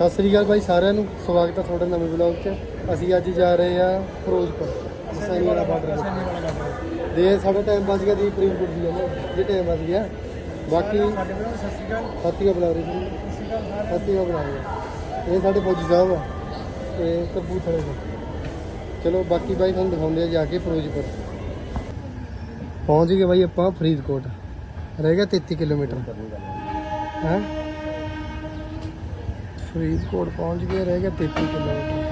ਸਤਿ ਸ੍ਰੀ ਅਕਾਲ ਭਾਈ ਸਾਰਿਆਂ ਨੂੰ। ਸਵਾਗਤ ਹੈ ਤੁਹਾਡਾ ਨਵੇਂ ਵਲੌਗ 'ਚ। ਅਸੀਂ ਅੱਜ ਜਾ ਰਹੇ ਆ ਫਿਰੋਜ਼ਪੁਰ ਸੈਣੀ ਵਾਲਾ। ਬਾਰਡਰ ਦੇ ਸਾਡਾ ਟਾਈਮ ਬਚ ਗਿਆ ਦੀ ਫਰੀਦਕੋਟ ਦੀ ਨਾ ਜੇ ਟਾਈਮ ਬਚ ਗਿਆ। ਬਾਕੀ ਸਾਡੇ ਵੱਲੋਂ ਸਤਿ ਸ਼੍ਰੀ ਅਕਾਲ। ਬੁਲਾ ਰਹੇ ਸੀ। ਬੁਲਾ ਰਹੇ ਇਹ ਸਾਡੇ ਫੌਜੀ ਸਾਹਿਬ ਆ। ਤੇ ਕਪੂਰਥਲੇ ਦੇ। ਚਲੋ ਬਾਕੀ ਬਾਈ ਤੁਹਾਨੂੰ ਦਿਖਾਉਂਦੇ ਆ ਜਾ ਕੇ ਫਿਰੋਜ਼ਪੁਰ। ਪਹੁੰਚ ਗਏ ਬਾਈ ਆਪਾਂ ਫਰੀਦਕੋਟ। ਰਹਿ ਗਿਆ 33 ਕਿਲੋਮੀਟਰ। ਹੈ? ਫਰੀਦਕੋਟ ਪਹੁੰਚ ਗਏ ਰਹਿ ਗਿਆ 33 ਕਿਲੋਮੀਟਰ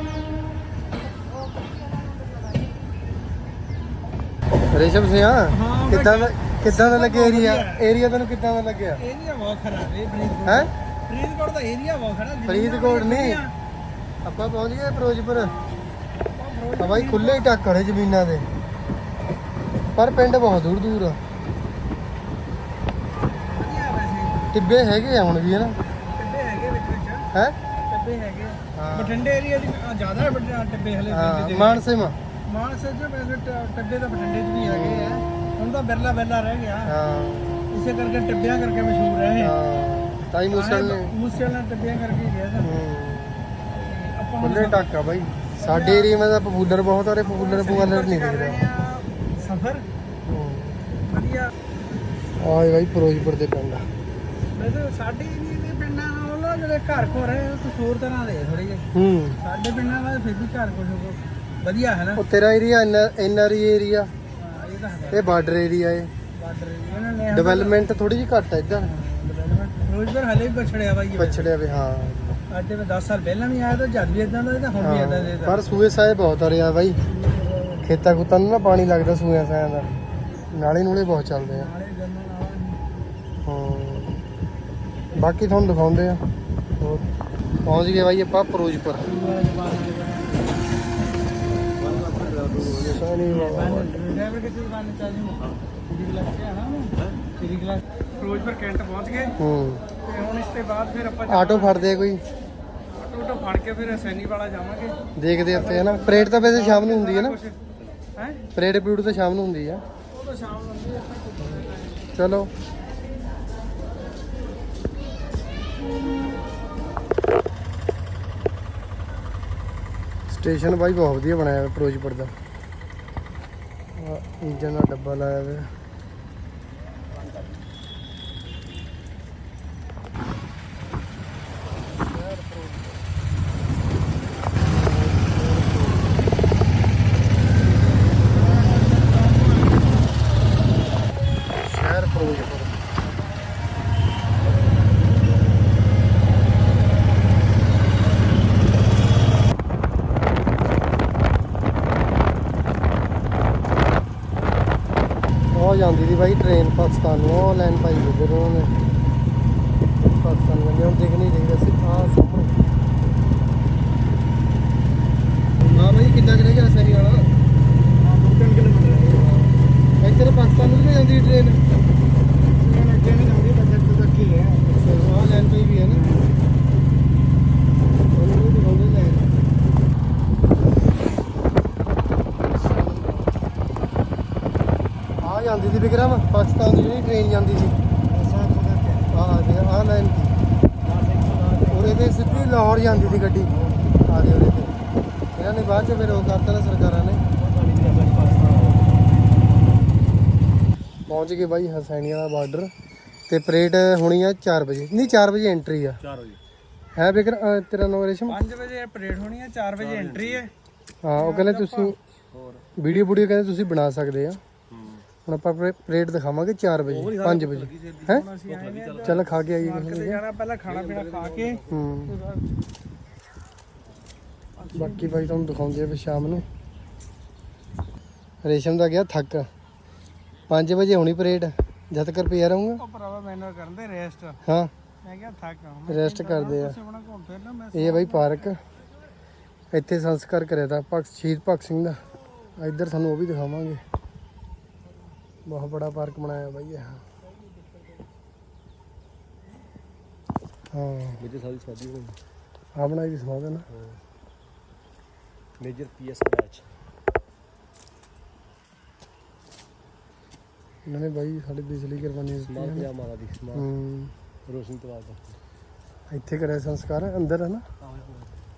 ਰੇਸ਼ਮ ਸਿਆ ਹਾਂ, ਕਿੱਦਾਂ ਦਾ ਕਿੱਦਾਂ ਦਾ ਲੱਗਿਆ ਏਰੀਆ ਏਰੀਆ ਤੈਨੂੰ ਕਿੱਦਾਂ ਦਾ ਲੱਗਿਆ? ਏਰੀਆ ਬਹੁਤ ਖਰਾਬ ਹੈ ਫਰੀਦਕੋਟ। ਹੈ? ਫਰੀਦਕੋਟ ਦਾ ਏਰੀਆ ਬਹੁਤ ਖਰਾਬ ਫਰੀਦਕੋਟ ਨਹੀਂ। ਆਪਾਂ ਪਹੁੰਚ ਗਏ ਫਿਰੋਜ਼ਪੁਰ। ਆ ਬਾਈ ਖੁੱਲੇ ਹੀ ਟੱਕ ਖੜੇ ਜ਼ਮੀਨਾਂ ਦੇ। ਪਰ ਪਿੰਡ ਬਹੁਤ ਦੂਰ ਦੂਰ ਆ ਟਿੱਬੇ ਹੈਗੇ ਆ ਹੁਣ ਵੀ ਹੈ ਨਾ? ਹੈ? ਟੱਬੇ ਹੈਗੇ ਹਾਂ। ਬਠਿੰਡੇ ਏਰੀਆ ਦੀ ਅ, ਜ਼ਿਆਦਾ ਹੈ ਬਠਿੰਡੇ ਟੱਬੇ ਹਲੇ ਹਾਂ ਮਾਨਸੇ ਮਾ। ਮਾਨਸਾ ਚ ਵੈਸੇ ਟ- ਟੱਬੇ ਤਾਂ ਬਠਿੰਡੇ ਚ ਵੀ ਹੈਗੇ ਆ। ਹੁਣ ਤਾਂ ਬਿਰਲਾ ਬਿਰਲਾ ਰਹਿ ਗਿਆ। ਹਾਂ। ਇਸੇ ਕਰਕੇ ਟੱਬਿਆਂ ਕਰਕੇ ਮਸ਼ਹੂਰ ਹੈ ਇਹ। ਹਾਂ। ਤਾਈ ਮੁਸਲ ਨੇ। ਮੂਸੇ ਨਾਲ ਟੱਬਿਆਂ ਕਰਕੇ ਹੀ ਗਿਆ ਤਾਂ ਹੂੰ। ਆਪਾਂ ਹੁਣ ਖੁੱਲੇ ਟੱਕ ਆ ਬਾਈ ਸਾਡੇ ਏਰੀਆ ਤਾਂ ਪਪੂਲਰ ਬਹੁਤ ਆ ਰੇ ਪਪੂਲਰ ਪਪੂਲਰ ਨਹੀਂ ਰਹੇ ਆ ਸਫ਼ਰ। ਵਧੀਆ। ਆਏ ਬਾਈ ਫਿਰੋਜ਼ਪੁਰ ਦੇ ਪਿੰਡ। ਵੈਸੇ ਸਾਡੇ ਏਰੀਏ ਦੇ ਘਰ ਕੋ ਰਹੇ ਉਹ ਕੁਛ ਹੋਰ ਤਰ੍ਹਾਂ ਦੇ ਥੋੜੇ ਜਿਹੇ। ਹੂੰ। ਸਾਡੇ ਪਿੰਡਾਂ ਨਾਲ ਫਿਰ ਵੀ ਘਰ ਕੁਛ ਵਧੀਆ ਹੈ ਨਾ? ਉਹ ਤੇਰਾ ਏਰੀਆ ਐਨਆਰਈ ਏਰੀਆ ਹਾਂ, ਇਹ ਤਾਂ ਹੈ। ਇਹ ਬਾਰਡਰ ਏਰੀਆ ਏ ਬਾਰਡਰ ਇਹਨਾਂ ਨੇ ਡਿਵੈਲਪਮੈਂਟ ਥੋੜੀ ਜਿਹੀ ਘੱਟ ਹੈ ਇੱਧਰ। ਡਿਵੈਲਪਮੈਂਟ ਫਿਰੋਜ਼ਪੁਰ ਹਲੇ ਵੀ ਪਛੜਿਆ ਬਾਈ ਇਹ। ਪਛੜਿਆ ਵੀ ਹਾਂ। ਅੱਜ ਮੈਂ 10 ਸਾਲ ਪਹਿਲਾਂ ਵੀ ਆਇਆ ਤਾਂ ਜਦ ਵੀ ਇਦਾਂ ਦਾ ਸੀ ਤੇ ਹੁਣ ਵੀ ਇਦਾਂ ਦੇ ਹਾਂ, ਪਰ ਸੂਏ ਸਾਏ ਬਹੁਤ ਆ ਰਿਹਾ ਬਾਈ। ਖੇਤਾਂ ਖੁੱਤਾਂ ਨੂੰ ਨਾ ਪਾਣੀ ਲੱਗਦਾ ਸੂਏ ਸਾਇਆਂ ਦਾ। ਨਾਲੇ ਨੂਲੇ ਬਹੁਤ ਚੱਲਦੇ ਆ। ਨਾਲੇ ਗੰਨਾ ਨਾਲਾ ਹਾਂ। ਬਾਕੀ ਤੁਹਾਨੂੰ ਦਿਖਾਉਂਦੇ ਆ। ਹੋਰ ਪਹੁੰਚ ਗਏ ਬਾਈ ਆਪਾਂ ਫਿਰੋਜ਼ਪੁਰ। ਸਾਨੀ ਡਰਾਈਵਰ ਕਿੱਥੇ ਦੁਕਾਨ ਚਾਲੀ ਤੇਰੀ ਕਲਾਸ ਚ ਆਣਾ ਨਾ ਤੇਰੀ ਕਲਾਸ ਫਿਰੋਜ਼ਪੁਰ ਕੈਂਟ ਪਹੁੰਚ ਗਏ। ਹੂੰ। ਤੇ ਹੁਣ ਇਸ ਤੋਂ ਬਾਅਦ ਫਿਰ ਆਪਾਂ ਆਟੋ ਫੜਦੇ ਆ ਕੋਈ। ਆਟੋ ਆਟੋ ਫੜ ਕੇ ਫਿਰ ਸੈਣੀ ਵਾਲਾ ਜਾਵਾਂਗੇ। ਦੇਖਦੇ ਆ ਉੱਥੇ ਹੈ ਨਾ? ਪਰੇਡ ਤਾਂ ਵੈਸੇ ਸ਼ਾਮ ਨੂੰ ਹੁੰਦੀ ਹੈ ਨਾ? ਹੈ? ਪਰੇਡ ਪਰੂਡ ਤਾਂ ਸ਼ਾਮ ਨੂੰ ਹੁੰਦੀ ਆ। ਉਹ ਤਾਂ ਸ਼ਾਮ ਨੂੰ ਹੁੰਦੀ ਹੈ ਚਲੋ। ਸਟੇਸ਼ਨ ਬਾਈ ਬਹੁਤ ਵਧੀਆ ਬਣਾਇਆ ਹੋਇਆ ਫਿਰੋਜ਼ਪੁਰ ਦਾ। ਇੰਜਨ ਦਾ ਡੱਬਾ ਲਾਇਆ ਹੋਇਆ ਸ਼ਹਿਰ ਫਿਰੋਜ਼ਪੁਰ ਉਹ ਜਾਂਦੀ ਦੀ ਬਾਈ ਟ੍ਰੇਨ ਪਾਕਿਸਤਾਨ ਨੂੰ ਉਹ ਲਾਈਨ ਪਾਈ ਹੋਈ ਫਿਰ ਉਹਨਾਂ। ਨੇ ਪਾਕਿਸਤਾਨ ਵੱਲ ਹੁਣ ਦੇਖ ਨਹੀਂ ਰਹੀ ਅਸੀਂ ਆ ਸਾਹਮਣੇ। ਹਾਂ ਬਾਈ ਕਿੰਨਾ ਕੁ ਰਹਿ ਗਿਆ ਸੈਰੀ ਵਾਲਾ? ਤਾਂ ਪਾਕਿਸਤਾਨ ਨੂੰ ਵੀ ਜਾਂਦੀ ਟ੍ਰੇਨ ਇਹਨਾਂ ਅੱਗੇ ਨਹੀਂ ਜਾਂਦੀ ਬਜਟ ਤੱਕ ਹੀ ਹੈ। ਆ ਲਾਈਨ ਪਈ ਵੀ ਹੈ ਨਾ ਉਹਨੂੰ ਵੀ ਦਿਖਾਉਂਦੇ ਲਾਈਨ ਆ ਜਾਂਦੀ ਸੀ ਵਿਕਰਮ ਪਾਕਿਸਤਾਨ ਦੀ ਜਿਹੜੀ ਟ੍ਰੇਨ ਜਾਂਦੀ ਸੀ। ਆ ਦੇ ਆ ਲਾਈਨ ਦੀ ਉਹਦੇ ਤੇ ਸਿੱਧੀ ਲਾਹੌਰ ਜਾਂਦੀ ਸੀ ਗੱਡੀ। ਆ ਦੇ ਉਹਦੇ ਤੇ। ਇਹਨਾਂ ਨੇ ਬਾਅਦ ਚ ਫਿਰ ਉਹ ਕਰਤਾ ਨਾ ਸਰਕਾਰਾਂ ਨੇ। ਪਹੁੰਚ ਗਏ ਬਾਈ ਹਸੈਨੀਆਂ ਦਾ ਬਾਰਡਰ। ਤੇ ਪਰੇਡ ਹੋਣੀ ਆ 4 ਵਜੇ। ਨਹੀਂ 4 ਵਜੇ ਐਂਟਰੀ ਆ। 4 ਵਜੇ। ਹੈ ਬਿਕਰ ਤੇਰਾ ਨਾਮ ਰੇਸ਼ਮ? 5 ਵਜੇ ਪਰੇਡ ਹੋਣੀ ਹੈ 4 ਵਜੇ ਐਂਟਰੀ ਹੈ ਹਾਂ ਉਹ ਕਹਿੰਦੇ ਤੁਸੀਂ ਹੋਰ। ਵੀਡੀਓ ਵੀਡੀਓ ਕਹਿੰਦੇ ਤੁਸੀਂ ਬਣਾ ਸਕਦੇ ਆ। ਹੁਣ ਆਪਾਂ ਪਰੇਡ ਦਿਖਾਵਾਂਗੇ 4 ਵਜੇ 5 ਵਜੇ। ਹੈ? ਚੱਲ। ਖਾ ਕੇ ਆਈਏ ਕਿਸੇ ਜਾਣਾ ਪਹਿਲਾਂ ਖਾਣਾ ਪੀਣਾ ਖਾ ਕੇ। ਹੂੰ। ਬਾਕੀ ਭਾਈ ਤੁਹਾਨੂੰ ਦਿਖਾਉਂਦੇ ਆ ਫਿਰ ਸ਼ਾਮ ਨੂੰ। ਰੇਸ਼ਮ ਦਾ ਗਿਆ ਥੱਕ। 5 ਵਜੇ ਹੋਣੀ ਪਰੇਡ। ਜਦ ਤੱਕ ਪਿਆ ਰਹੂੰਗਾ। ਉਹ ਭਰਾਵਾ ਮੈਨੂੰ ਕਰਦੇ ਰੈਸਟ ਹਾਂ। ਮੈਂ ਕਿਹਾ ਥੱਕ ਰੈਸਟ ਕਰਦੇ ਆ। ਇਹ ਬਾਈ ਪਾਰਕ। ਇੱਥੇ ਸੰਸਕਾਰ ਕਰਿਆ ਤਾਂ ਭਗਤ ਸ਼ਹੀਦ ਭਗਤ ਸਿੰਘ ਦਾ। ਇੱਧਰ ਤੁਹਾਨੂੰ ਉਹ ਵੀ ਦਿਖਾਵਾਂਗੇ। ਬਹੁਤ ਬੜਾ ਪਾਰਕ ਬਣਾਇਆ ਬਾਈ ਇਹ। ਹਾਂ। ਮੇਜਰ ਸਾਡੀ ਸ਼ਾਦੀ ਹੋਈ। ਆ ਬਣਾਈ ਵੀ ਸਮਾਦ ਨਾ। ਮੇਜਰ ਪੀਐਸ ਬੈਚ ਇਹਨਾਂ ਨੇ ਬਾਈ ਸਾਡੇ ਦੇਸ਼ ਲਈ ਕੁਰਬਾਨੀਆਂ ਸਮਾਲ ਦਿੱਤੀਆਂ ਨੇ। ਪੰਜਾਬ ਦੀ ਸਮਾਲ ਹੂੰ। ਰੋਸ਼ਨ ਤਵਾਰ ਦਾ ਇੱਥੇ ਕਰਿਆ ਸੰਸਕਾਰ ਅੰਦਰ ਹੈ ਨਾ।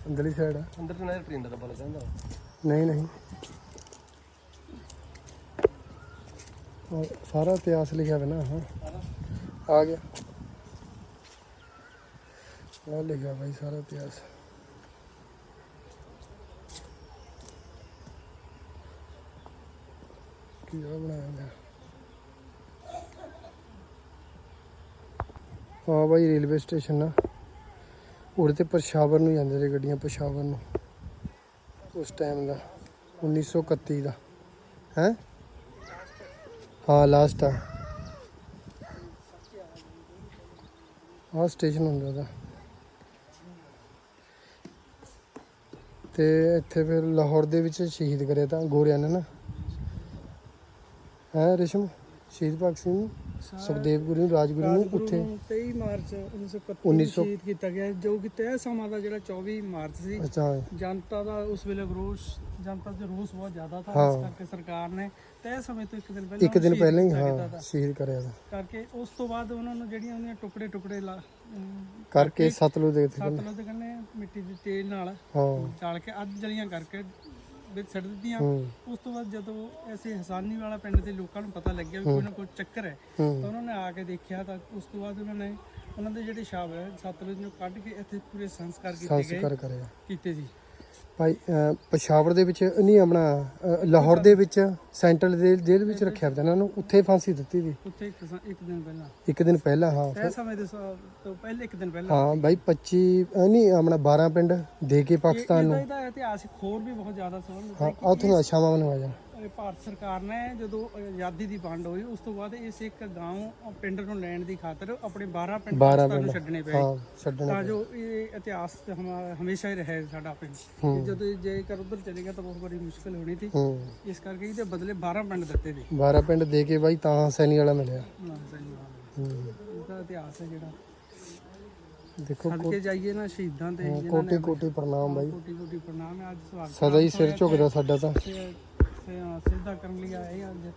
ਅੰਦਰਲੀ ਸਾਈਡ ਆ ਅੰਦਰ ਤੋਂ ਨਾ ਟ੍ਰੇਨ ਦਾ ਡੱਬਾ ਲੱਗਾ ਹੁੰਦਾ। ਨਹੀਂ ਨਹੀਂ ਉਹ ਸਾਰਾ ਇਤਿਹਾਸ ਲਿਖਿਆ ਹੋਇਆ ਨਾ ਹਾਂ ਆ ਗਿਆ। ਆ ਲਿਖਿਆ ਭਾਈ ਸਾਰਾ ਇਤਿਹਾਸ। ਕੀ ਆ ਬਣਾਇਆ ਗਿਆ ਹਾਂ ਭਾਈ ਰੇਲਵੇ ਸਟੇਸ਼ਨ ਨਾ। ਉਰੇ ਤੇ ਪਸ਼ਾਵਰ ਨੂੰ ਜਾਂਦੇ ਨੇ ਗੱਡੀਆਂ ਪਸ਼ਾਵਰ ਨੂੰ। ਉਸ ਟਾਈਮ ਦਾ 1931 ਦਾ। ਹੈ? ਹਾਂ ਲਾਸਟ ਆ। ਆਹ ਸਟੇਸ਼ਨ ਹੁੰਦਾ ਉਹਦਾ। ਤੇ ਇੱਥੇ ਫਿਰ ਲਾਹੌਰ ਦੇ ਵਿੱਚ ਸ਼ਹੀਦ ਕਰਿਆ ਤਾਂ ਗੋਰਿਆਂ ਨੇ ਨਾ। ਹੈ, ਰਿਸ਼ਮ? ਸ਼ਹੀਦ ਭਗਤ ਸਿੰਘ ਨੂੰ? ਸੁਖਦੇਵ ਗੁਰੂ ਨੂੰ ਰਾਜਗੁਰੂ ਨੂੰ ਉੱਥੇ। ਨੂੰ 23 ਮਾਰਚ 1931 ਨੂੰ 1900 ਸ਼ਹੀਦ ਕੀਤਾ ਗਿਆ। ਜੋ ਕਿ ਤੈਅ ਸਮਾਂ ਦਾ ਜਿਹੜਾ 24 ਮਾਰਚ ਸੀ। ਅੱਛਾ। ਜਨਤਾ ਦਾ ਉਸ ਵੇਲੇ ਰੋਸ ਜਨਤਾ 'ਚ ਰੋਸ ਬਹੁਤ ਜ਼ਿਆਦਾ ਥਾ। ਇਸ ਕਰਕੇ ਸਰਕਾਰ ਨੇ ਤੈਅ ਸਮੇਂ ਤੋਂ ਇੱਕ ਦਿਨ ਪਹਿਲਾਂ ਇੱਕ ਦਿਨ ਪਹਿਲਾਂ ਹੀ ਹਾਂ। ਸ਼ਹੀਦ ਕਰਿਆ ਤਾ ਕਰਕੇ ਉਸ ਤੋਂ ਬਾਅਦ ਉਹਨਾਂ ਨੂੰ ਜਿਹੜੀਆਂ ਉਹਦੀਆਂ ਟੁਕੜੇ ਟੁਕੜੇ ਕਰਕੇ ਸਤਲੁਜ ਦੇ ਸਤਲੁਜ ਦੇ ਕੰਨੇ ਮਿੱਟੀ ਦੇ ਤੇਲ ਨਾਲ ਹਾਂ। ਚਾਲ ਕੇ ਅੱਧ ਜਲੀਆਂ ਕਰਕੇ ਵਿੱਚ ਛੱਡ ਦਿੱਤੀਆਂ। ਉਸ ਤੋਂ ਬਾਅਦ ਜਦੋਂ ਐਸੇ ਹਸਾਨੀ ਵਾਲਾ ਪਿੰਡ ਦੇ ਲੋਕਾਂ ਨੂੰ ਪਤਾ ਲੱਗਿਆ ਵੀ ਕੋਈ ਨਾ ਕੋਈ ਚੱਕਰ ਹੈ ਤਾਂ ਉਹਨਾਂ ਨੇ ਆ ਕੇ ਦੇਖਿਆ ਤਾਂ ਉਸ ਤੋਂ ਬਾਅਦ ਉਹਨਾਂ ਨੇ ਉਹਨਾਂ ਦੇ ਜਿਹੜੇ ਸ਼ਾਬ ਹੈ ਸਤਲੁਜ ਨੂੰ ਕੱਢ ਕੇ ਇੱਥੇ ਪੂਰੇ ਸੰਸਕਾਰ ਕੀਤੇ ਗਏ। ਕੀਤੇ ਸੀ ਭਾਈ ਪਸ਼ਾਵਰ ਦੇ ਵਿੱਚ ਨਹੀਂ ਆਪਣਾ ਲਾਹੌਰ ਦੇ ਵਿੱਚ ਸੈਂਟਰਲ ਜੇਲ੍ਹ ਜੇਲ੍ਹ ਵਿੱਚ ਰੱਖਿਆ ਇਹਨਾਂ ਨੂੰ ਉੱਥੇ ਫਾਂਸੀ ਦਿੱਤੀ ਸੀ ਉੱਥੇ ਇੱਕ ਸ- ਇੱਕ ਦਿਨ ਪਹਿਲਾਂ। ਇੱਕ ਦਿਨ ਪਹਿਲਾਂ ਹਾਂ। ਤੈ ਸਮੇਂ ਦੇ ਸ- ਤੋਂ ਪਹਿਲੇ ਇੱਕ ਦਿਨ ਪਹਿਲਾਂ। ਹਾਂ ਭਾਈ 25 ਅਹ, ਨਹੀਂ ਆਪਣਾ 12 ਪਿੰਡ ਦੇ ਕੇ ਪਾਕਿਸਤਾਨ ਨੂੰ। ਇਹਦਾ ਇਤਿਹਾਸਿਕ ਹੋਰ ਵੀ ਬਹੁਤ ਜ਼ਿਆਦਾ ਸੰਬੰਧ ਹਾਂ ਉੱਥੋਂ ਆਸ਼ਾਵਾਂ ਨੂੰ ਆ ਜਾ ਭਾਰਤ ਸਰਕਾਰ ਨੇ ਜਦੋਂ ਆਜ਼ਾਦੀ ਦੀ ਵੰਡ ਹੋਈ ਉਸ ਤੋਂ ਬਾਅਦ ਇਸ ਇੱਕ گاਉਂ ਪਿੰਡ ਨੂੰ ਲੈਣ ਦੀ ਖਾਤਰ ਆਪਣੇ 12 ਪਿੰਡ ਨੂੰ ਛੱਡਣੇ ਪਏ। ਤਾਂ ਜੋ ਇਹ ਇਤਿਹਾਸ ਹਮੇਸ਼ਾ ਹੀ ਰਹੇ ਸਾਡਾ ਪਿੰਡ। ਜਦੋਂ ਜੇਕਰ ਉਧਰ ਚਲੇ ਗਿਆ ਤਾਂ ਬਹੁਤ ਬੜੀ ਮੁਸ਼ਕਲ ਹੋਣੀ ਸੀ। ਇਸ ਕਰਕੇ ਇਹਦੇ ਬਦਲੇ 12 ਪਿੰਡ ਦਿੱਤੇ ਸੀ 12 ਪਿੰਡ ਦੇ ਕੇ ਬਾਈ ਤਾਂ ਸੈਣੀ ਵਾਲਾ ਮਿਲਿਆ। ਹਾਂ ਸੈਣੀ ਵਾਲਾ। ਇਹਦਾ ਇਤਿਹਾਸ ਹੈ ਜਿਹੜਾ। ਦੇਖੋ ਸਦਕੇ ਜਾਈਏ ਨਾ ਸ਼ਹੀਦਾਂ ਤੇ ਕੋਟੀ ਕੋਟੀ ਪ੍ਰਣਾਮ ਬਾਈ। ਕੋਟੀ ਕੋਟੀ ਪ੍ਰਣਾਮ ਅੱਜ ਸਵਾਗਤ ਸਦਾ ਹੀ ਸਿਰ ਝੁਕਦਾ ਸਾਡਾ ਤਾਂ ਸਿੱਧਾ ਕਰਨ ਲਈ ਆਏ ਹਾਂ ਅੱਜ।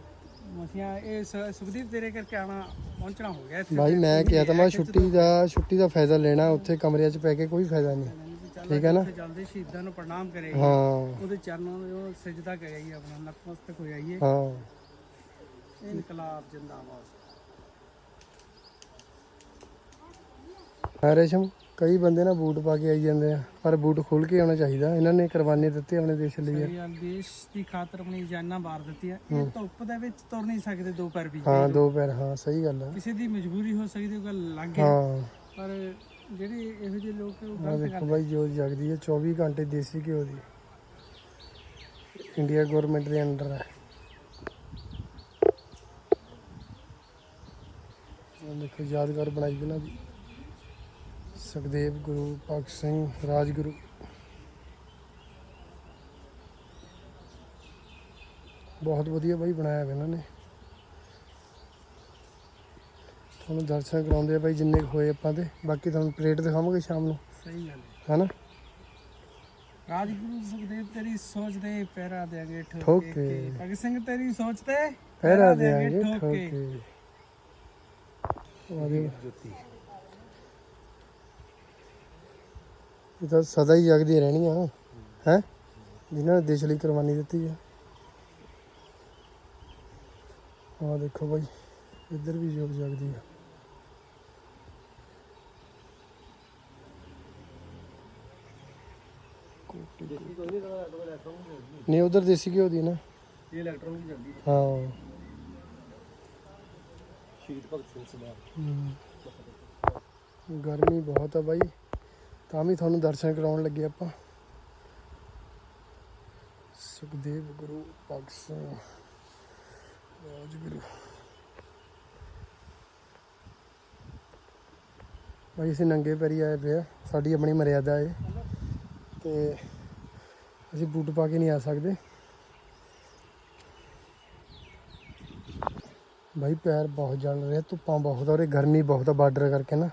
ਮਸੀਆਂ ਇਹ ਸ- ਸੁਖਦੀਪ ਤੇਰੇ ਕਰਕੇ ਆਣਾ ਪਹੁੰਚਣਾ ਹੋ ਗਿਆ ਇੱਥੇ। ਬਾਈ ਮੈਂ ਕਿਹਾ ਤਾਂ ਮੈਂ ਛੁੱਟੀ ਦਾ ਛੁੱਟੀ ਦਾ ਫਾਇਦਾ ਲੈਣਾ ਉੱਥੇ ਕਮਰਿਆਂ 'ਚ ਪੈ ਕੇ ਕੋਈ ਫਾਇਦਾ ਨਹੀਂ। ਠੀਕ ਹੈ ਨਾ? ਚੱਲਦੇ ਸ਼ਹੀਦਾਂ ਨੂੰ ਪ੍ਰਣਾਮ ਕਰੇ। ਹਾਂ। ਉਹਦੇ ਚਰਨਾਂ ਨੂੰ ਉਹ ਸਜਦਾ ਕਰਿਆਈ ਆਪਣਾ ਨਤਮਸਤਕ ਹੋ ਜਾਈਏ ਹਾਂ। ਇਨਕਲਾਬ ਜਿੰਦਾਬਾਦ। ਹਾਂ ਰੇਸ਼ਮ? ਕਈ ਬੰਦੇ ਨਾ ਬੂਟ ਪਾ ਕੇ ਆਈ ਜਾਂਦੇ ਆ ਪਰ ਬੂਟ ਖੋਲ ਕੇ ਆਉਣਾ ਚਾਹੀਦਾ। ਇਹਨਾਂ ਨੇ ਕੁਰਬਾਨੀ ਦਿੱਤੀ ਆਪਣੇ ਦੇਸ਼ ਲਈ। ਗੱਲ ਦੇਸ਼ ਦੀ ਖਾਤਰ ਆਪਣੀ ਜਾਨਾਂ ਵਾਰ ਦਿੱਤੀਆਂ। ਇਹ ਧੁੱਪ ਦੇ ਵਿੱਚ ਤੁਰ ਨਹੀਂ ਸਕਦੇ ਦੋ ਪੈਰ ਵੀ। ਹਾਂ ਦੋ ਪੈਰ ਹਾਂ ਸਹੀ ਗੱਲ ਆ। ਕਿਸੇ ਦੀ ਮਜਬੂਰੀ ਹੋ ਸਕਦੀ ਉਹ ਗੱਲ ਲੱਗ ਹੈ। ਹਾਂ। ਪਰ ਜਿਹੜੇ ਇਹੋ ਜਿਹੇ ਲੋਕ ਉਹ ਆ ਗਲਤ ਦੇਖੋ ਬਾਈ ਜੋਤ ਜਗਦੀ ਹੈ 24 ਘੰਟੇ ਦੇਸੀ ਘਿਓ ਦੀ। ਇੰਡੀਆ ਗਵਰਨਮੈਂਟ ਦੇ ਅੰਡਰ ਹੈ। ਆਹ ਦੇਖੋ ਯਾਦਗਾਰ ਬਣਾਈ ਇਹਨਾਂ ਦੀ। ਸੁਖਦੇਵ ਗੁਰੂ ਭਗਤ ਸਿੰਘ ਰਾਜਗੁਰੂ। ਬਹੁਤ ਵਧੀਆ ਬਾਈ ਬਣਾਇਆ ਹੋਇਆ ਇਹਨਾਂ ਨੇ। ਤੁਹਾਨੂੰ ਦਰਸ਼ਨ ਕਰਾਉਂਦੇ ਆ ਬਾਈ ਜਿੰਨੇ ਹੋਏ ਆਪਾਂ ਤੇ ਬਾਕੀ ਤੁਹਾਨੂੰ ਪਰੇਡ ਦਿਖਾਵਾਂਗੇ ਸ਼ਾਮ ਨੂੰ। ਸਹੀ ਗੱਲ ਹੈ। ਹਨਾ? ਰਾਜਗੁਰੂ ਸੁਖਦੇਵ ਤੇਰੀ ਸੋਚ ਦੇ ਪਹਿਰਾ ਦੇਾਂਗੇ ਠੋਕ। ਭਗਤ ਸਿੰਘ ਤੇਰੀ ਸੋਚ ਤੇ ਪਹਿਰਾ ਦੇਾਂਗੇ ਠੋਕ। ਆਦੇ ਜੋਤੀ ਇਹ ਤਾਂ ਸਦਾ ਹੀ ਜਗਦੀ ਰਹਿਣੀਆਂ ਹੈ? ਜਿਨ੍ਹਾਂ ਨੇ ਦੇਸ਼ ਲਈ ਕੁਰਬਾਨੀ ਦਿੱਤੀ ਆ। ਆਹ ਦੇਖੋ ਬਾਈ ਇੱਧਰ ਵੀ ਜੋਗ ਜਗਦੀ ਆ। ਨਹੀਂ ਉਧਰ ਦੇਸੀ ਘਿਓ ਦੀ ਨਾ। ਇਹ ਇਲੈਕਟ੍ਰੋਨ ਵੀ ਜਾਂਦੀ ਹਾਂ। ਸ਼ਹੀਦ ਭਗਤ ਸਿੰਘ ਹਮ। ਗਰਮੀ ਬਹੁਤ ਆ ਬਾਈ। ਤਾਂ ਵੀ ਤੁਹਾਨੂੰ ਦਰਸ਼ਨ ਕਰਾਉਣ ਲੱਗੇ ਆਪਾਂ। ਸੁਖਦੇਵ ਗੁਰੂ ਭਗਤ ਸਿੰਘ, ਰਾਜਗੁਰੂ। ਬਾਈ ਅਸੀਂ ਨੰਗੇ ਪੈਰੀ ਆਏ ਪਏ ਆ। ਸਾਡੀ ਆਪਣੀ ਮਰਿਆਦਾ ਹੈ ਤੇ ਅਸੀਂ ਬੂਟ ਪਾ ਕੇ ਨਹੀਂ ਆ ਸਕਦੇ। ਭਾਈ, ਪੈਰ ਬਹੁਤ ਜਲ ਰਿਹਾ, ਧੁੱਪਾਂ ਬਹੁਤ ਆ, ਉਰੇ ਗਰਮੀ ਬਹੁਤ ਆ ਬਾਰਡਰ ਕਰਕੇ ਨਾ।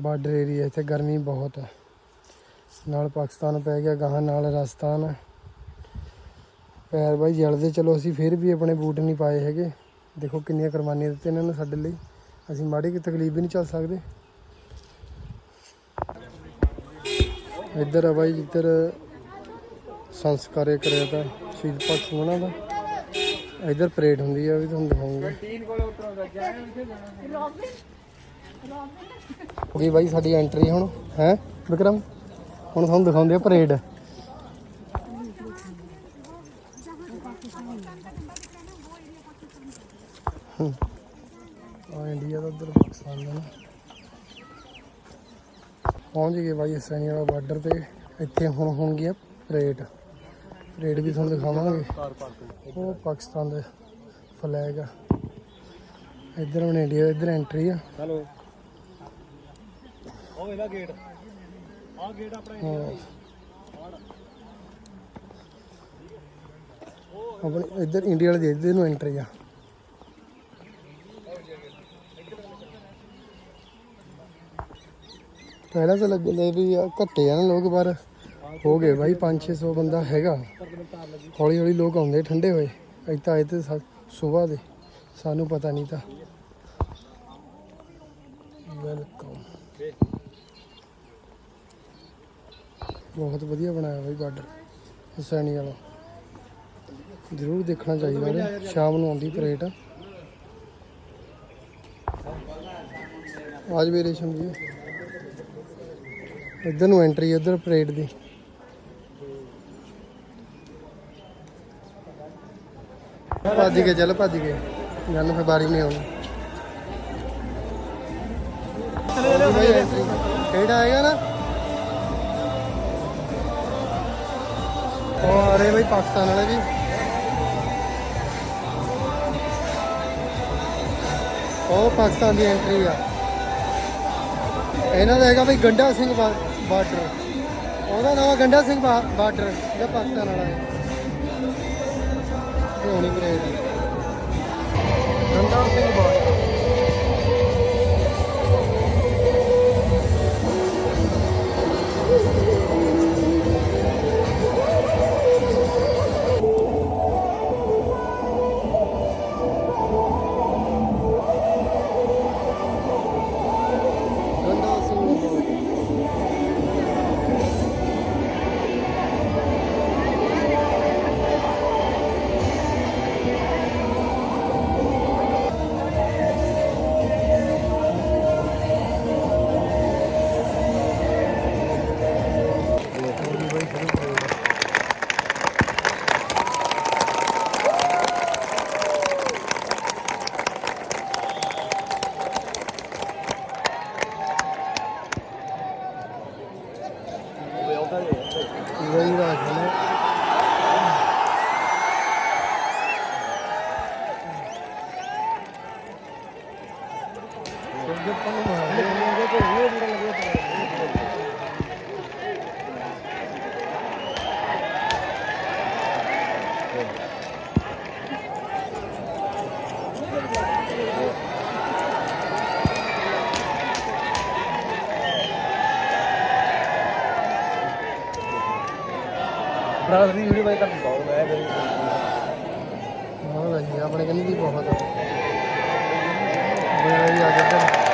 ਬਾਰਡਰ ਏਰੀਆ, ਇੱਥੇ ਗਰਮੀ ਬਹੁਤ ਹੈ। ਨਾਲ ਪਾਕਿਸਤਾਨ ਪੈ ਗਿਆ, ਗਾਹਾਂ ਨਾਲ ਰਾਜਸਥਾਨ। ਪੈਰ ਬਾਈ ਜਲਦੇ, ਚਲੋ ਅਸੀਂ ਫਿਰ ਵੀ ਆਪਣੇ ਬੂਟ ਨਹੀਂ ਪਾਏ ਹੈਗੇ। ਦੇਖੋ ਕਿੰਨੀਆਂ ਕੁਰਬਾਨੀਆਂ ਦਿੱਤੀਆਂ ਇਹਨਾਂ ਨੇ ਸਾਡੇ ਲਈ। ਅਸੀਂ ਮਾੜੀ ਕੀ ਤਕਲੀਫ ਵੀ ਨਹੀਂ ਚੱਲ ਸਕਦੇ। ਇੱਧਰ ਆ ਬਾਈ ਜਿੱਧਰ ਸੰਸਕਾਰੇ ਕਰਿਆ ਤਾਂ ਸ਼ਹੀਦ ਭਗਤ ਸਿੰਘ ਉਹਨਾਂ ਦਾ। ਇੱਧਰ ਪਰੇਡ ਹੁੰਦੀ ਆ ਵੀ ਤੁਹਾਨੂੰ ਦਿਖਾਉਂਗਾ। ਹੋ ਬਾਈ ਸਾਡੀ ਐਂਟਰੀ ਹੁਣ, ਹੈ, ਵਿਕਰਮ? ਹੁਣ ਤੁਹਾਨੂੰ ਦਿਖਾਉਂਦੇ ਆ ਪਰੇਡ ਆ ਇੰਡੀਆ ਦਾ ਉਧਰ ਪਾਕਿਸਤਾਨ ਦਾ ਨਾ। ਪਹੁੰਚ ਗਏ ਬਾਈ ਸੈਨੀ ਵਾਲਾ ਬਾਰਡਰ ਤੇ। ਇੱਥੇ ਹੁਣ ਹੋਣਗੀਆਂ ਪਰੇਡ ਪਰੇਡ ਵੀ ਤੁਹਾਨੂੰ ਦਿਖਾਵਾਂਗੇ। ਉਹ ਪਾਕਿਸਤਾਨ ਦੇ ਫਲੈਗ ਆ। ਇੱਧਰ ਹੁਣ ਇੰਡੀਆ ਇੱਧਰ ਐਂਟਰੀ ਆ। ਹੈਲੋ ਉਹ ਇਹਦਾ ਗੇਟ। ਆਹ ਗੇਟ ਆਪਣਾ ਹਾਂ। ਆਪਣੇ ਇੱਧਰ ਇੰਡੀਆ ਵਾਲੇ ਦੇ ਇੱਧਰ ਨੂੰ ਐਂਟਰੀ ਆ ਪਹਿਲਾਂ ਤਾਂ ਲੱਗਦਾ ਵੀ ਆ ਘੱਟੇ ਆ ਨਾ ਲੋਕ, ਪਰ ਹੋ ਗਏ ਬਾਈ 5-600 ਬੰਦਾ ਹੈਗਾ। ਹੌਲੀ ਹੌਲੀ ਲੋਕ ਆਉਂਦੇ ਠੰਡੇ ਹੋਏ। ਅਸੀਂ ਆਏ ਤੇ ਸਵੇਰ ਦੇ। ਸਾਨੂੰ ਪਤਾ ਨਹੀਂ ਤਾਂ। ਵੈਲਕਮ ਬਹੁਤ ਵਧੀਆ ਬਣਾਇਆ ਬਾਈ ਗਾਰਡਨ ਹੁਸੈਨੀ ਵਾਲਾ। ਜ਼ਰੂਰ ਦੇਖਣਾ ਚਾਹੀਦਾ ਉਹਦੇ, ਸ਼ਾਮ ਨੂੰ ਆਉਂਦੀ ਪਰੇਡ ਆਜ ਵੀ ਰੇਸ਼ਮ ਜੀ ਇੱਧਰ ਨੂੰ ਐਂਟਰੀ ਇੱਧਰ ਪਰੇਡ ਦੀ। ਭੱਜ ਕੇ ਚੱਲ ਭੱਜ ਕੇ ਜਾਨੂੰ ਫੇ ਬਾਰੀ ਨਹੀਂ ਆਉਣੀ ਕਿਹੜਾ ਆਏਗਾ ਨਾ? ਉਹ ਆ ਰਹੇ ਬਈ ਪਾਕਿਸਤਾਨ ਵਾਲੇ ਵੀ ਉਹ ਪਾਕਿਸਤਾਨ ਦੀ ਐਂਟਰੀ ਆ। ਇਹਨਾਂ ਦਾ ਹੈਗਾ ਬਈ ਗੰਡਾ ਸਿੰਘ ਬਾਰਡਰ। ਉਹਦਾ ਨਾਮ ਗੰਡਾ ਸਿੰਘ ਬਾਰਡਰ, ਜਿਹੜਾ ਪਾਕਿਸਤਾਨ ਵਾਲਾ ਹੈ। ਇਹ ਹੋਣੀ ਪਰੇਡ ਗੰਡਾ ਸਿੰਘ ਬਾਰਡਰ। ਬਰਾਦਰ ਦੀ ਵੀਡੀਓ ਬਾਈ ਤਾਂ ਬਹੁਤ ਮੈਂ ਮੇਰੀ ਬਹੁਤ ਹੈ ਆਪਣੇ ਕੰਨੀ ਵੀ ਬਹੁਤ ਆ ਬਈ ਆ ਗਿਆ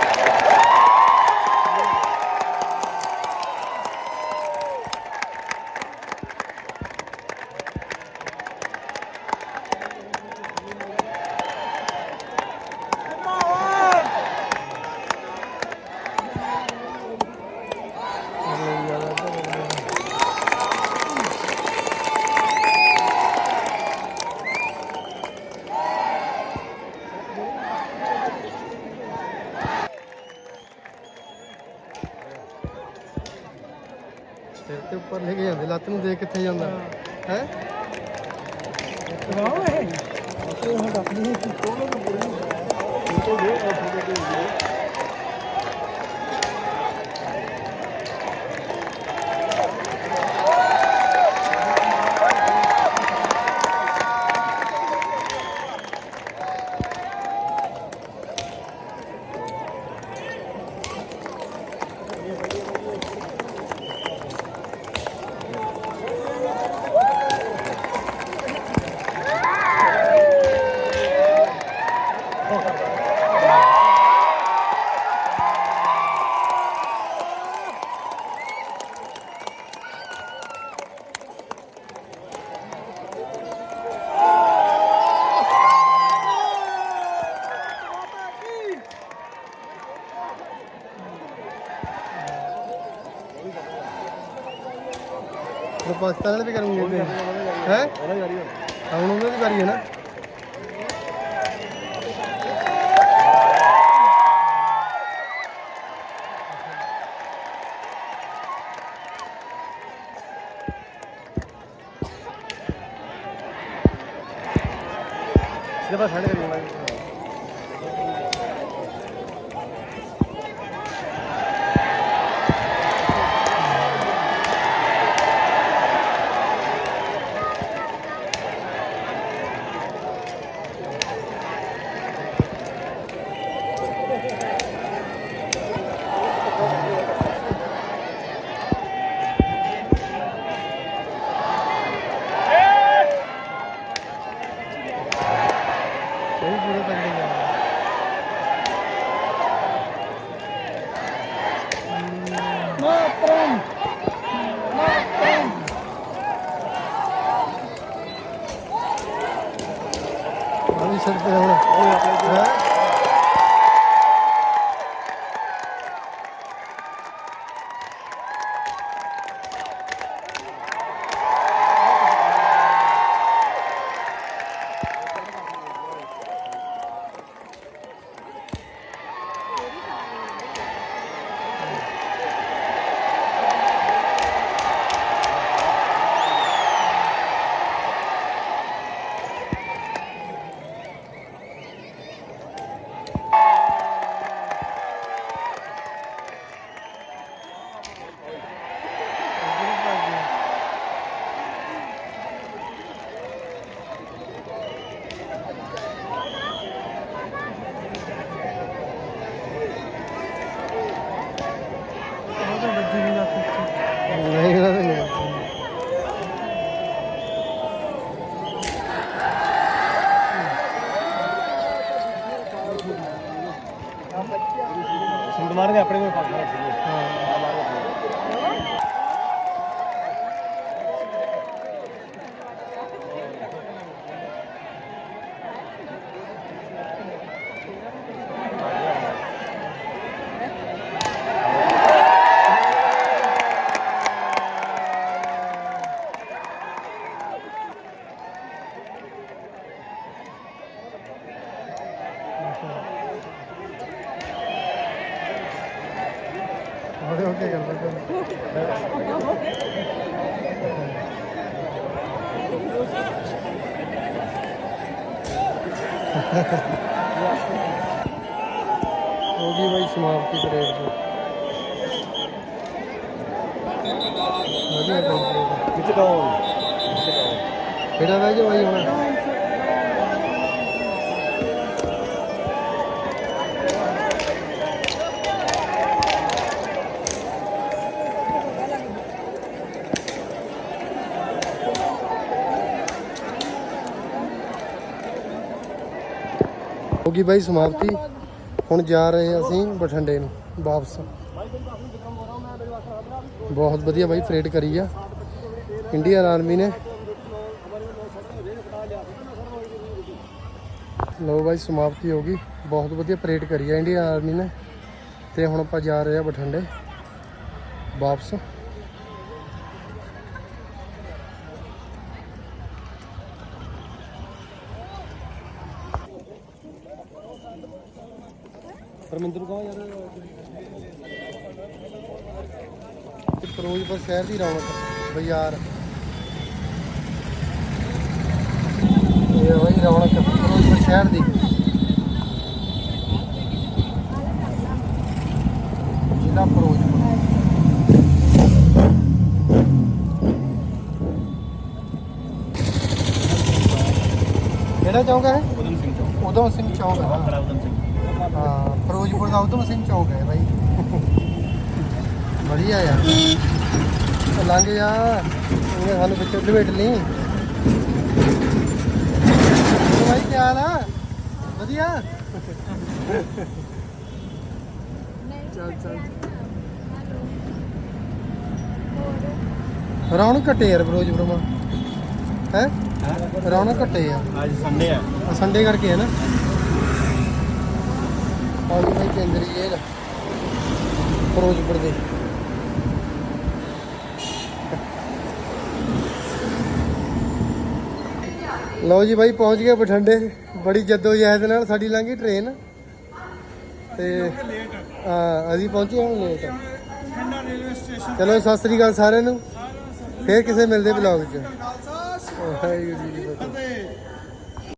ਸਿਰ ਤੇ ਉੱਪਰ ਲੈ ਕੇ ਜਾਂਦੇ ਲੱਤ ਨੂੰ ਦੇਖ ਕਿੱਥੇ ਜਾਂਦਾ। ਹੈ। ਵਾਹ ਇਹ ਉਹ ਹੁਣ ਆਪਣੀ ਹੁਣ ਪਾਕਿਸਤਾਨ ਵਾਲੇ ਵੀ ਕਰੂੰਗੇ ਹੈ। ਹੁਣ। ਉਹਨਾਂ ਦੀ ਵਾਰੀ ਹੈ ਨਾ। ਸਿੱਧਾ ਸਾਡੇ ਕਰੀ ਜਾਣਾ ਕੋਈ ਪੂਰੇ ਤੱਕ ਨਹੀਂ ਜਾਣਾ ਮਾਤਰਮ ਮਾਤਰਮ ਆ ਵੀ ਸਿਰ ਤੇ ਹੁਣ ਹੈ ਉਹ ਤਾਂ ਵੱਜੀ ਨਹੀਂ ਲੱਗ ਪਿੱਛੇ ਨਹੀਂ ਇਹਨਾਂ ਦੇ ਨਹੀਂ ਸੂਟ ਆਪਣੇ ਕੋਲ ਪਾਸ ਕਰਾ ਉਹਦੇ ਓਕੇ ਕਰ ਲੱਗਾ ਹੋ ਗਈ ਬਾਈ ਸਮਾਪਤੀ ਪਰੇਡ ਦੀ। ਵਧੀਆ ਬਾਈ। ਕਿੱਥੇ ਕਹੋ ਕਿਹੜਾ ਬਹਿ ਜਾ ਬਾਈ ਹੁਣ ਹੋ ਗਈ ਬਾਈ ਸਮਾਪਤੀ। ਹੁਣ ਜਾ ਰਹੇ ਹਾਂ ਅਸੀਂ ਬਠਿੰਡੇ ਨੂੰ ਵਾਪਸ। ਬਹੁਤ ਵਧੀਆ ਬਾਈ ਪਰੇਡ ਕਰੀ ਆ। ਇੰਡੀਅਨ ਆਰਮੀ ਨੇ। ਲੋ ਬਾਈ ਸਮਾਪਤੀ ਹੋ ਗਈ। ਬਹੁਤ ਵਧੀਆ ਪਰੇਡ ਕਰੀ ਆ ਇੰਡੀਅਨ ਆਰਮੀ ਨੇ। ਤੇ ਹੁਣ ਆਪਾਂ ਜਾ ਰਹੇ ਆ ਬਠਿੰਡੇ। ਵਾਪਸ ਪਰਮਿੰਦਰ ਨੂੰ ਕਹੋ ਯਾਰ ਤੇ ਫਿਰੋਜ਼ਪੁਰ ਸ਼ਹਿਰ ਦੀ ਰੌਣਕ ਬਾਜ਼ਾਰ। ਇਹ ਵਹੀ ਰੌਣਕ ਫਿਰੋਜ਼ਪੁਰ ਸ਼ਹਿਰ ਦੀ। ਜ਼ਿਲ੍ਹਾ ਫਿਰੋਜ਼ਪੁਰ। ਕਿਹੜਾ ਚੌਂਕ ਹੈ? ਉਦਮ ਸਿੰਘ ਚੌਕ। ਉਦਮ ਸਿੰਘ ਚੌਂਕ ਹੈ। ਉਦਮ ਸਿੰਘ। ਹਾਂ ਫਿਰੋਜ਼ਪੁਰ ਦਾ ਉਦਮ ਸਿੰਘ ਚੌਕ ਹੈ ਬਾਈ। ਵਧੀਆ ਯਾਰ। ਲੰਘ ਜਾ ਉਹਨੇ ਸਾਨੂੰ ਵਿੱਚੋਂ ਲਵੇਟ ਲਈ। ਬਾਈ ਕੀ ਹਾਲ ਆ? ਵਧੀਆ? ਚੱਲ ਚੱਲ। ਰੌਣਕ ਘੱਟੇ ਯਾਰ ਫਿਰੋਜ਼ਪੁਰ ਮਾ ਹੈ? ਰੌਣਕ ਘੱਟੇ ਆ। ਅੱਜ ਸੰਡੇ ਆ। ਸੰਡੇ ਕਰਕੇ ਹੈ ਨਾ। ਆਲੀ ਭਾਈ ਕੇਂਦਰੀ ਜੇਲ੍ਹ ਫਿਰੋਜ਼ਪੁਰ ਦੇ। ਲਓ ਜੀ ਬਾਈ, ਪਹੁੰਚ ਗਏ ਬਠਿੰਡੇ। ਬੜੀ ਜਹਿਦ ਨਾਲ ਸਾਡੀ ਲੰਘੀ ਟ੍ਰੇਨ ਤੇ ਹਾਂ, ਅਸੀਂ ਪਹੁੰਚੇ ਹੁਣ ਲੇਟ ਠੰਡਾ ਰੇਲਵੇ ਸਟੇਸ਼ਨ ਚਲੋ ਸਤਿ ਸ੍ਰੀ ਅਕਾਲ ਸਾਰਿਆਂ ਨੂੰ। ਫੇਰ ਕਿਸੇ ਮਿਲਦੇ ਬਲੌਗ 'ਚ। ਵਾਹਿਗੁਰੂ ਜੀ